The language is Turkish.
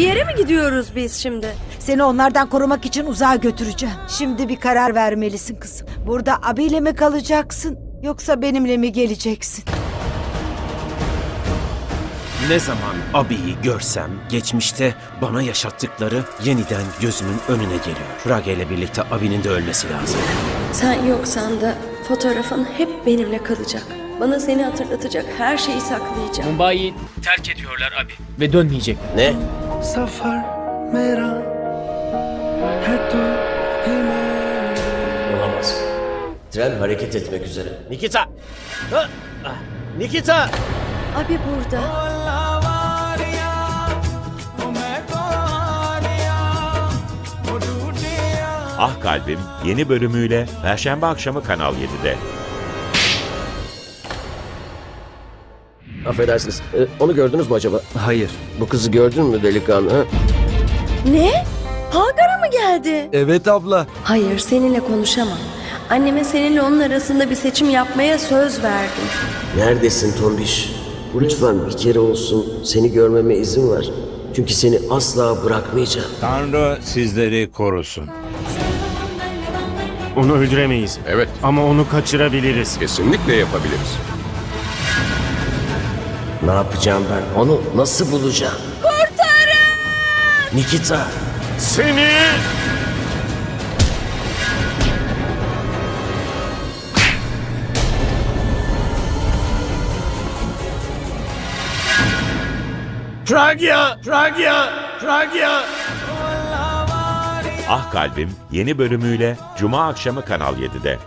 Bir yere mi gidiyoruz biz şimdi? Seni onlardan korumak için uzağa götüreceğim. Şimdi bir karar vermelisin kızım. Burada abiyle mi kalacaksın yoksa benimle mi geleceksin? Ne zaman abiyi görsem geçmişte bana yaşattıkları yeniden gözümün önüne geliyor. Rage ile birlikte abinin de ölmesi lazım. Sen yoksan da fotoğrafın hep benimle kalacak. Bana seni hatırlatacak her şeyi saklayacağım. Mumbai'yi terk ediyorlar abi ve dönmeyecek. Ne? सफर मेरा है तू ही मेरा Olamaz. Tren hareket etmek üzere. Nikita! Ha! Ah, Nikita! Abi burada. लावारिया ओ मैं तो हारिया ओ टूटिया Ah Kalbim yeni bölümüyle Perşembe akşamı Kanal 7'de. Affedersiniz. e, onu gördünüz mü acaba? Hayır. Bu kızı gördün mü delikanlı? Ha? Ne? Hagar'a mı geldi? Evet abla. Hayır, seninle konuşamam. Anneme seninle onun arasında bir seçim yapmaya söz verdim. Neredesin Tombiş? Lütfen bir kere olsun seni görmeme izin ver. Çünkü seni asla bırakmayacağım. Tanrı sizleri korusun. Onu öldüremeyiz. Evet. Ama onu kaçırabiliriz. Kesinlikle yapabiliriz. Ne yapacağım ben? Onu nasıl bulacağım? Kurtarın! Nikita! Seni! Pragya! Pragya! Pragya! Ah Kalbim yeni bölümüyle Cuma akşamı Kanal 7'de.